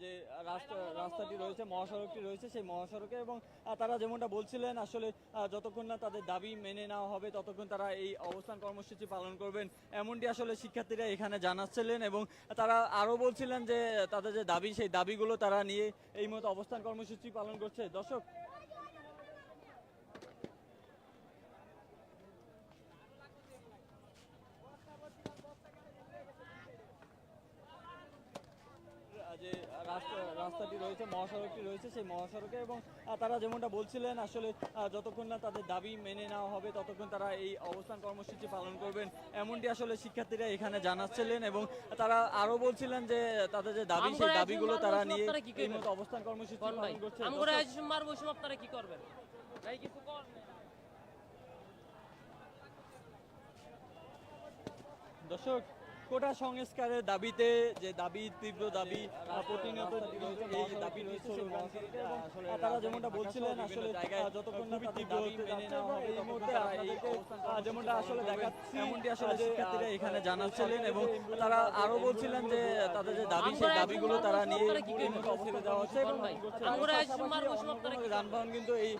যে রাস্তা রাস্তাটি রয়েছে, মহাসড়কটি রয়েছে, সেই মহাসড়কে এবং তারা যেমনটা বলছিলেন, আসলে যতক্ষণ না তাদের দাবি মেনে নেওয়া হবে, ততক্ষণ তারা এই অবস্থান কর্মসূচি পালন করবেন। এমনটি আসলে শিক্ষার্থীরা এখানে জানাচ্ছিলেন এবং তারা আরও বলছিলেন যে, তাদের যে দাবি, সেই দাবিগুলো তারা নিয়ে এই মতো অবস্থান কর্মসূচি পালন করছে। দর্শক যে রাস্তা রাস্তাটি রয়েছে মহাসড়কটি রয়েছে সেই মহাসড়কে এবং তারা যেমনটা বলছিলেন আসলে যতক্ষণ না তাদের দাবি মেনে নেওয়া হবে ততক্ষণ তারা এই অবস্থান কর্মসূচি পালন করবেন এমনটি আসলে শিক্ষার্থীরা এখানে জানাচ্ছিলেন এবং তারা আরও বলছিলেন যে তাদের যে দাবি সেই দাবিগুলো তারা নিয়ে এই মতো অবস্থান কর্মসূচি পালন করছে আপনারা কি করবেন? ভাই কিছু কর দর্শক কোটা সংস্কারের দাবিতে যে দাবি তীব্র দাবি প্রতিনিয়ত এই দাবি তারা যেমনটা বলছিলেন আসলে যতক্ষণ না মেনে এই মুহূর্তে যেমনটা আসলে দেখাচ্ছি এমনটি আসলে শিক্ষার্থীরা এখানে জানাচ্ছিলেন এবং তারা আরও বলছিলেন যে তাদের যে দাবি সেই দাবিগুলো তারা নিয়ে দেওয়া হচ্ছে এবং? যানবাহন কিন্তু এই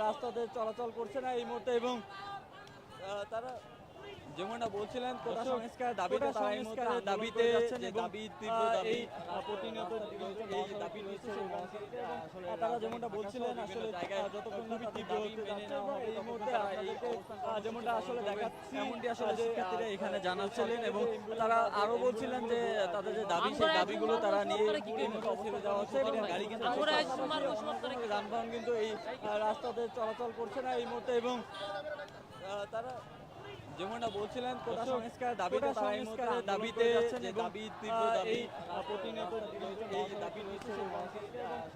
রাস্তাতে চলাচল করছে না এই মুহূর্তে এবং তারা যেমনটা বলছিলেন কোটা সংস্কার দাবিতে তারা এই মুহূর্তে দাবিতে যে দাবি তীব্র দাবি আহ, প্রতিনিয়ত এই দাবি আহ, তারা যেমনটা বলছিলেন আসলে যতক্ষণ হবে এই মুহূর্তে এই যেমনটা আসলে দেখাচ্ছি এমনটি আসলে শিক্ষার্থীরা এখানে জানাচ্ছিলেন এবং তারা আরও বলছিলেন যে তাদের যে দাবি সেই দাবিগুলো তারা নিয়ে এই দেওয়া হচ্ছে গাড়ি কিন্তু? যানবাহন কিন্তু এই রাস্তাতে চলাচল করছে না এই মুহূর্তে এবং তারা যেমনটা বলছিলেন কোটা সংস্কার দাবিতে তারা এই মুহূর্তে দাবিতে যে দাবি তীব্র দাবি প্রতিনিয়ত এই দাবি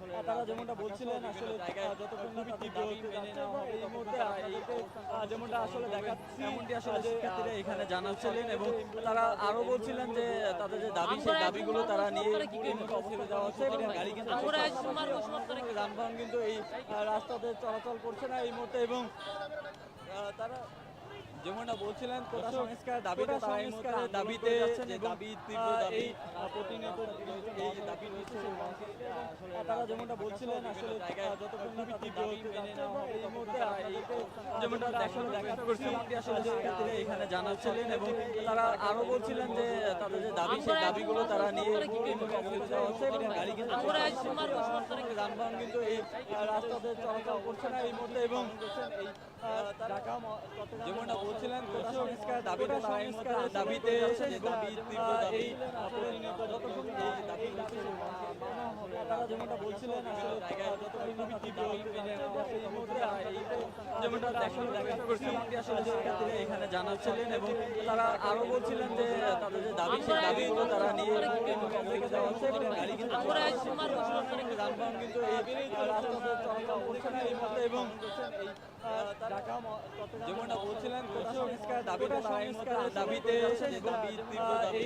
আহ, তারা যেমনটা বলছিলেন আসলে যতক্ষণ না মেনে নেওয়া এই মুহূর্তে যেমনটা আসলে দেখাচ্ছি এমনটি আসলে শিক্ষার্থীরা এখানে জানাচ্ছিলেন এবং তারা আরও বলছিলেন যে তাদের যে দাবি সেই দাবিগুলো তারা নিয়ে অবস্থানে হচ্ছে এবং গাড়ি কিন্তু? যানবাহন কিন্তু এই রাস্তাতে চলাচল করছে না এই মুহূর্তে এবং তারা যেমনটা বলছিলেন কোটা সংস্কার দাবিতে তারা এই মুহূর্তে দাবিতে যে দাবি তীব্র দাবি প্রতিনিয়ত এই দাবি তারা যেমনটা বলছিলেন আসলে যতক্ষণ না মেনে এই মুহূর্তে যেমনটা আসলে দেখা করছি আসলে এখানে জানাচ্ছিলেন এবং তারা আরও বলছিলেন যে তাদের যে দাবি সেই দাবিগুলো তারা নিয়ে হচ্ছে এবং গাড়ি কিন্তু? যানবাহন কিন্তু এই রাস্তাতে চলাচল করছে না এই মুহূর্তে এবং এই যেমনটা বলছিলেন কোটা সংস্কার দাবিতে দাবিতে যে দাবি তীব্র দাবি যতক্ষণ এই দাবি তারা যেমনটা বলছিলেন মেনে মুহূর্তে আহ, এই যেমনটা আসলে দেখা করছি এমনটি আসলে এখানে জানাচ্ছিলেন এবং তারা আরও বলছিলেন যে তাদের যে দাবি সেই দাবিগুলো তারা নিয়ে এই দেওয়া হচ্ছে গাড়ি কিন্তু? যানবাহন কিন্তু এই চলাচল এই মুহূর্তে এবং যেমনটা বলছিলেন কোটা সংস্কার দাবিতে দাবিতে এই দাবি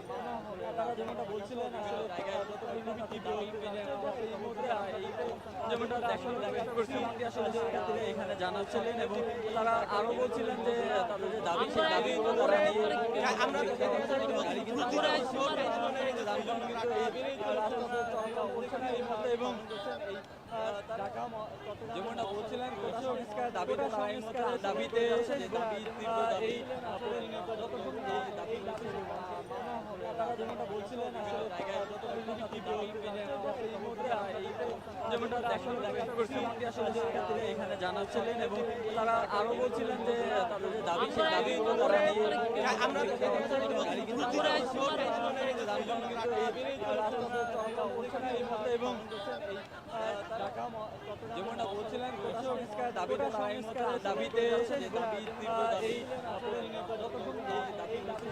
যেমনটা বলছিলেন আসলে যেমনটা আসলে এখানে জানাচ্ছিলেন এবং তারা আরও বলছিলেন যে তাদের যে দাবি সেই দাবিগুলো তারা নিয়ে এবং যেমনটা বলছিলেন কোটা সংস্কার দাবিতে এই দাবিতে দাবি তীব্র দাবি আহ, প্রতিনিয়ত যতক্ষণ এই দাবি যেমনটা দাবি মেনে এখানে জানাচ্ছিলেন এবং তারা বলছিলেন যে দাবি মুহূর্তে এবং যেমনটা বলছিলেন কোটা সংস্কার দাবিতে দাবি দাবি, এই দাবি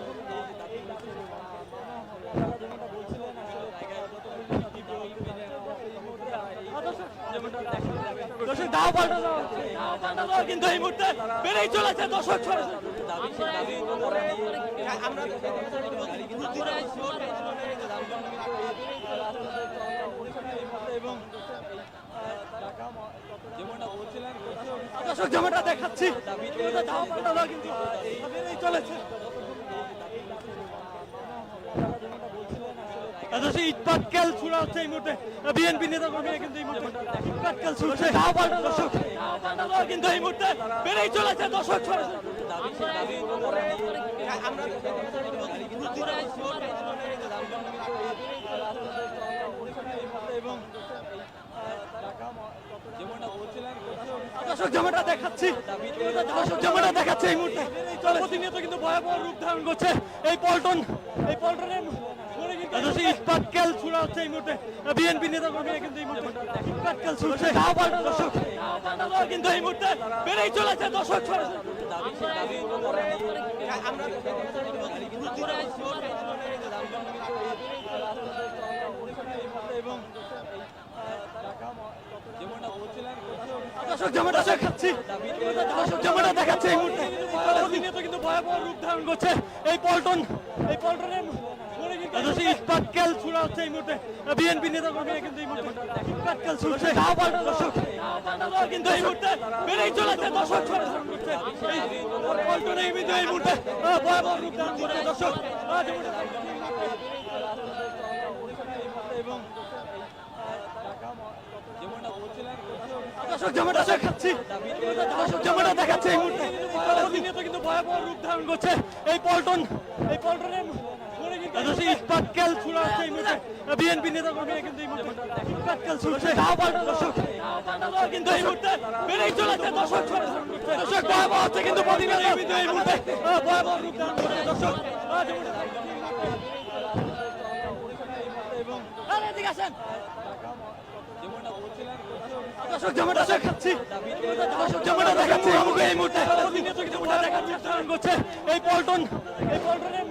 দর্শক, দাও পাল্টা দাও। দাও পাল্টা দাও, কিন্তু এই মুহূর্তে বেড়েই চলেছে দর্শক এবং দর্শক, যেমনটা দেখাচ্ছি দাও কিন্তু এই চলেছে। দর্শক ইটপাট কেল ছুড়া হচ্ছে এই মুহূর্তে। বিএনপি নেতা কর্মীরা কিন্তু এই মুহূর্তে ইটপাট কেল ছুড়ছে দর্শক কিন্তু এই মুহূর্তে বেড়েই চলেছে। দর্শক এবং কিন্তু ভয়াবহ রূপ ধারণ করছে এই পল্টন, এই পল্টনের দর্শক ইটপাট কেল ছুড়া হচ্ছে এই মুহূর্তে। বিএনপি নেতা কর্মীরা কিন্তু এই মুহূর্তে ইটপাট কেল ছুড়ছে দর্শক কিন্তু এই মুহূর্তে বেড়েই চলেছে। দর্শক সেই এবং দর্শক যেমনটা দেখাচ্ছি দর্শক যেমনটা দেখাচ্ছে এই মুহূর্তে কিন্তু ভয়াবহ রূপ ধারণ করছে। এই পল্টন এই পল্টনের দর্শক ছুড়া হচ্ছে এই মুহূর্তে। বিএনপি নেতা কর্মীরা কিন্তু এই মুহূর্তে ইটপাট কেল ছুড়ছে। ধাওয়া পাল্টা দর্শক ধাওয়া পাল্টা দাও কিন্তু এই মুহূর্তে। বেড়েই চলেছে দর্শক পল্টনে কিন্তু এই মুহূর্তে ভয়াবহ রূপ ধারণ করছে দর্শক। এবং দর্শক যেমনটা দেখাচ্ছি দর্শক যেমনটা দেখাচ্ছে এই মুহূর্তে। কিন্তু ভয়াবহ রূপ ধারণ করছে। এই পল্টন এই পল্টনের দর্শক ইটপাট কেল ছুড়া হচ্ছে এই মুহূর্তে বিএনপি নেতা কর্মীরা কিন্তু এই মুহূর্তে ইটপাট কেল ছুড়ছে দর্শক কিন্তু এই মুহূর্তে বেড়েই চলেছে দর্শক দর্শক ভয়াবহ হচ্ছে কিন্তু প্রতিনিয়ত কিন্তু এই মুহূর্তে ভয়াবহ রূপ ধারণ করছে দর্শক এবং এদিকে আসেন দর্শক যেমনটা দেখাচ্ছি দর্শক যেমনটা দেখাচ্ছি আমাকে এই মুহূর্তে প্রতিনিয়ত কিন্তু যেমনটা দেখাচ্ছি ধারণ করছে এই পল্টন এই পল্টনের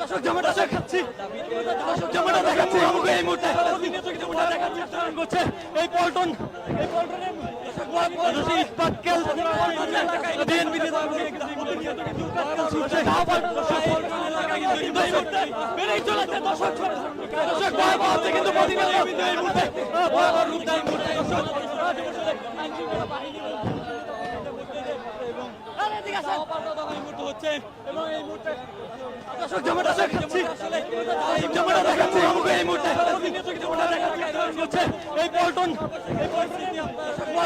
দর্শক যেমনটা দেখাচ্ছি দর্শক যেমনটা দেখাচ্ছি আমাকে এই এই পল্টন এই পল্টনের হচ্ছে এবং এই মুহূর্তে দর্শক যেমনটা দেখাচ্ছি যেমনটা দেখাচ্ছি এই মুহূর্তে এই পল্টন এই পল্টন দর্শক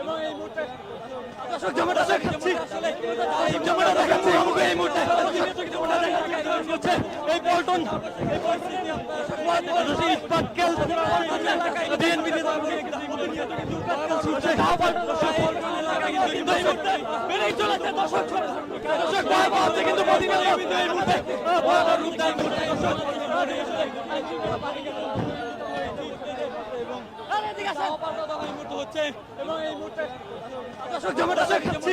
এবং এই মুহূর্তে দর্শক যেমনটা দেখাচ্ছি যেমনটা দেখাচ্ছি আমাকে এই মুহূর্তে প্রতিনিয়ত দেখাচ্ছি এই পল্টন এই পল্টনের দর্শক ইটপাট কেল ছুড়া হচ্ছে এই মুহূর্তে বিএনপি নেতা কর্মীরা কিন্তু এই মুহূর্তে ইটপাট কেল ছুড়ছে ধাওয়া পাল্টা দর্শক কিন্তু এই মুহূর্তে বেড়েই চলেছে দর্শক দর্শক ভয়াবহ হচ্ছে কিন্তু প্রতিনিয়ত এই মুহূর্তে রূপ ধারণ দর্শক আইনশৃঙ্খলা বাহিনী এবং আরে এদিকে আসেন এই মুহূর্তে হচ্ছে এবং এই মুহূর্তে দর্শক যেমনটা দেখাচ্ছি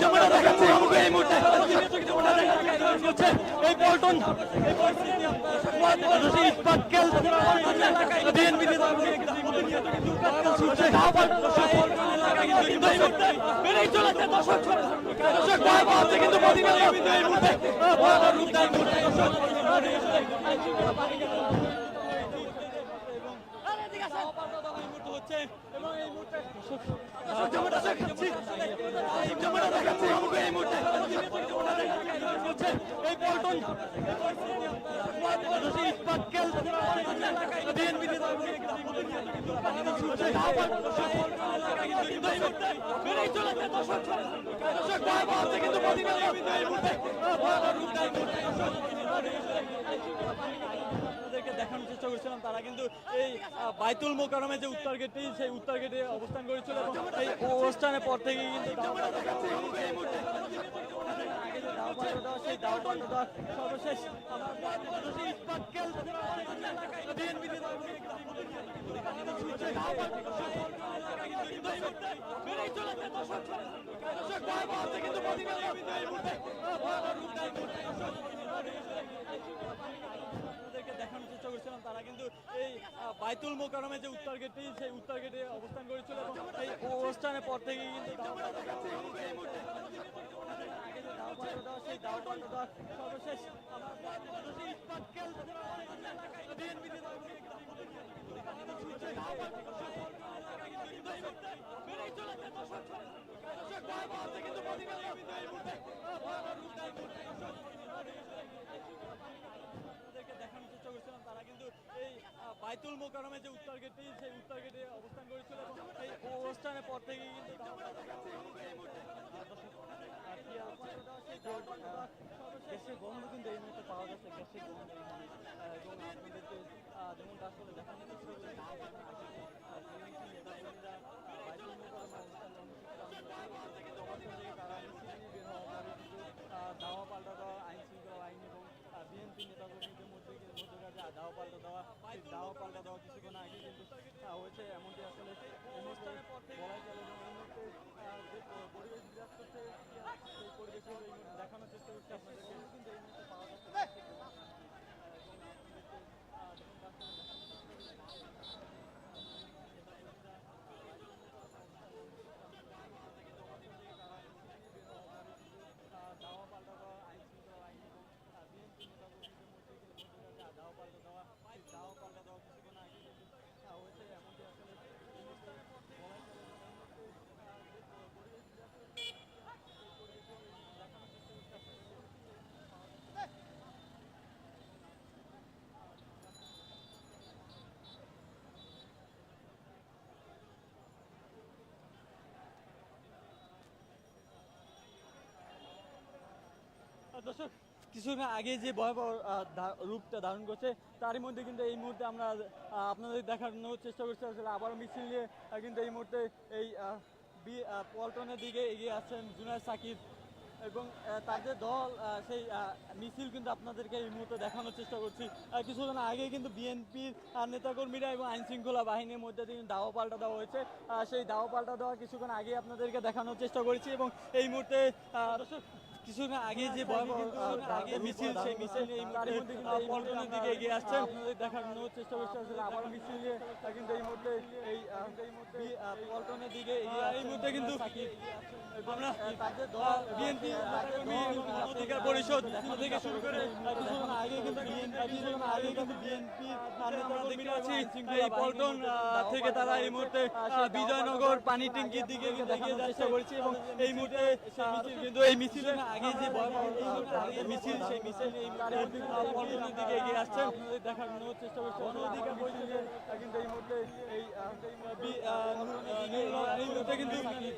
যেমনটা দেখাচ্ছি আমাকে এই মুহূর্তে এই পল্টন এই পল্টনের দর্শক ইটপাট কেল ছুড়া হচ্ছে এই মুহূর্তে বিএনপি নেতা কর্মীরা কিন্তু হচ্ছে এবং এই মুহূর্তে এই পল্টন ইস্পাতকেল বিএনপি বেড়েই চলেছে দর্শক দর্শক ভয়াবহ হচ্ছে কিন্তু কিন্তু আপনাদেরকে দেখানোর চেষ্টা করছিলাম, তারা কিন্তু এই বাইতুল মোকারমে যে উত্তর গেটটি, সেই উত্তর গেটে অবস্থান করেছিল এবং এই অবস্থানের পর থেকে কিন্তু সেই সর্বশেষ আমরা ইস্পাতকেল বিএনপি বেড়েই চলেছে দর্শক দর্শক ভয়াবহ হচ্ছে কিন্তু প্রতিবেদন কিন্তু এই মুহূর্তে ভয়াবহ রূপ দেয় এই মুহূর্তে দর্শক আপনাদেরকে দেখানোর চেষ্টা করছিলাম তারা কিন্তু এই আহ, বাইতুল মোকারমে যে উত্তর গেটটি, সেই উত্তর গেটে অবস্থান করেছিল এবং এই অবস্থানের পর থেকে কিন্তু দাওয়া পাল্টা দেওয়া, আগে যে দাওয়া পাল্টা দেওয়া, সেই দাওয়া পাল্টা দেওয়া সর্বশেষ আমরা ইস্পাতকেল বিএনপি বেড়েই চলেছে দর্শক দর্শক ভয়াবহ হচ্ছে কিন্তু প্রতিবেদন কিন্তু এই মুহূর্তে ভয়াবহ রূপ দেয় এই মুহূর্তে দর্শক আপনাদেরকে দেখানোর চেষ্টা করছিলাম তারা কিন্তু এই আহ, বাইতুল মোকারমে যে উত্তর গেটটি, সেই উত্তর গেটে অবস্থান করেছিল এই অবস্থানের পর থেকে কিন্তু সেই গ্যাসের গন্ধ কিন্তু এই মুহূর্তে পাওয়া যাচ্ছে, গ্যাসের গন্ধ এবং যেমনটা আসলে দেখা যাচ্ছে মোকারমে অবস্থান কর্মসূচি পালন করে থেকে তারা মিছিল নিয়ে বের হওয়ার পরে কিন্তু আহ, দাওয়া পাল্টা দেওয়া আইন শৃঙ্খলা আইন এবং বিএনপি নেতাকর্মীদের মধ্যে মধ্যকার যে দাওয়া পাল্টা দেওয়া দাওয়া পাল্টা দেওয়া কিছুক্ষণ আগে কিন্তু হয়েছে এমনটি আসলে। বলাই পরিবেশ বিরাজ করছে, সেই পরিবেশের দেখানোর চেষ্টা করছি আপনাদেরকে কিন্তু এই মুহূর্তে পাওয়া যাচ্ছে না। আহ, এবং আপনাদেরকে, আহ, যেমন রাস্তায় দেখানোর চেষ্টা করছি। দাওয়া পাল্টা দেওয়া আইন শৃঙ্খলা আইন এবং বিএনপি নেতাকর্মীদের মধ্যে মধ্যকার যে দাওয়া পাল্টা দেওয়া সেই দাওয়া পাল্টা দেওয়া কিছুক্ষণ আগে কিন্তু আহ, হয়েছে এমনটি আসলে এই মুহূর্তে বলাই চলে এবং এই মুহূর্তে আহ, যে প- পরিবেশ বিরাজ করছে আহ, সেই পরিবেশের এই মুহূর্তে দেখানোর চেষ্টা করছি আপনাদেরকে আহ, দর্শক কিছুক্ষণ আগে যে ভয়াবহ রূপটা ধারণ করছে, তারই মধ্যে কিন্তু এই মুহূর্তে আমরা আপনাদের দেখানোর চেষ্টা করছি। আসলে আবারও মিছিল নিয়ে কিন্তু এই মুহূর্তে এই পল্টনের দিকে এগিয়ে আসছেন জুনায়দ সাকিব এবং যে দল সেই মিছিল কিন্তু আপনাদেরকে এই মুহূর্তে দেখানোর চেষ্টা করছি। কিছুক্ষণ আগে কিন্তু বিএনপির নেতাকর্মীরা এবং আইনশৃঙ্খলা বাহিনীর মধ্যে দিয়ে দাওয়া পাল্টা দেওয়া হয়েছে। সেই দাওয়া পাল্টা দেওয়া কিছুক্ষণ আগে আপনাদেরকে দেখানোর চেষ্টা করেছি এবং এই মুহূর্তে কিছুক্ষণ আগে যে আগে মিছিল সেই মিছিল এই মুহূর্তে পল্টনের দিকে এগিয়ে আসছে আপনাদের দেখানোর চেষ্টা করছি আসলে আবার মিছিল কিন্তু এই মুহূর্তে এই পল্টনের দিকে এই মুহূর্তে কিন্তু আমরা বিএনপি অধিকার পরিষদ থেকে শুরু করে কিছুক্ষণ আগে কিন্তু কিছুক্ষণ আগে কিন্তু বিএনপি আমরা দেখতে পাচ্ছি এই পল্টন থেকে তারা এই মুহূর্তে বিজয়নগর পানি ট্যাঙ্কির দিকে কিন্তু এগিয়ে যাচ্ছে বলছি এবং এই মুহূর্তে কিন্তু এই মিছিলের আগে যে মিছিল সেই মিছিল দিকে এগিয়ে আসছে আপনাদের দেখানোর চেষ্টা করছি। কিন্তু এই মুহূর্তে এই মুহূর্তে কিন্তু মিছিলে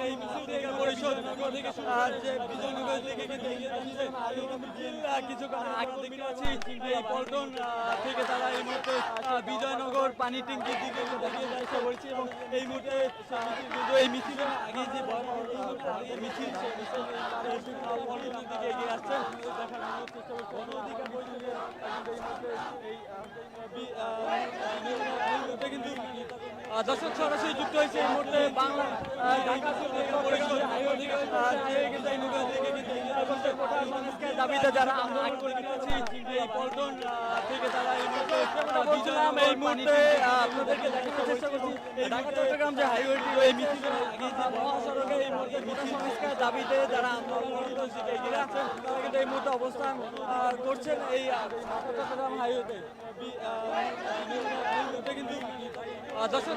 এই মিছিল থেকে পরিষদ থেকে শুরু যে বিজয়নগর থেকে কিন্তু এগিয়ে যাচ্ছে। আহ, কিছুক্ষণ আগে দেখতে পাচ্ছি এই পল্টন থেকে তারা এই মুহূর্তে বিজয়নগর পানি ট্যাঙ্কির দিকে কিন্তু এগিয়ে যাচ্ছে বলছি এবং এই মুহূর্তে মিছিল এই মিছিলের আগে যে মিছিল পল্টনের দিকে এগিয়ে আসছে দেখানোর চেষ্টা করছি আহ, কিন্তু দর্শক সরাসরি যুক্ত হয়েছে এই মুহূর্তে বাংলা ঢাকা পরিষদ দাবিতে যারা আন্দোলন করে এই পল্টন থেকে তারা এই মুহূর্তে এই মুহূর্তে আপনাদেরকে দেখানোর চেষ্টা করছি এই ঢাকা চট্টগ্রাম যে হাইওয়েটি এই মিছিল মহাসড়কে এই মুহূর্তে কোটা দাবিতে যারা আছেন। তারা কিন্তু এই মুহূর্তে অবস্থান করছেন এই ঢাকা চট্টগ্রাম হাইওয়েতে কিন্তু দর্শক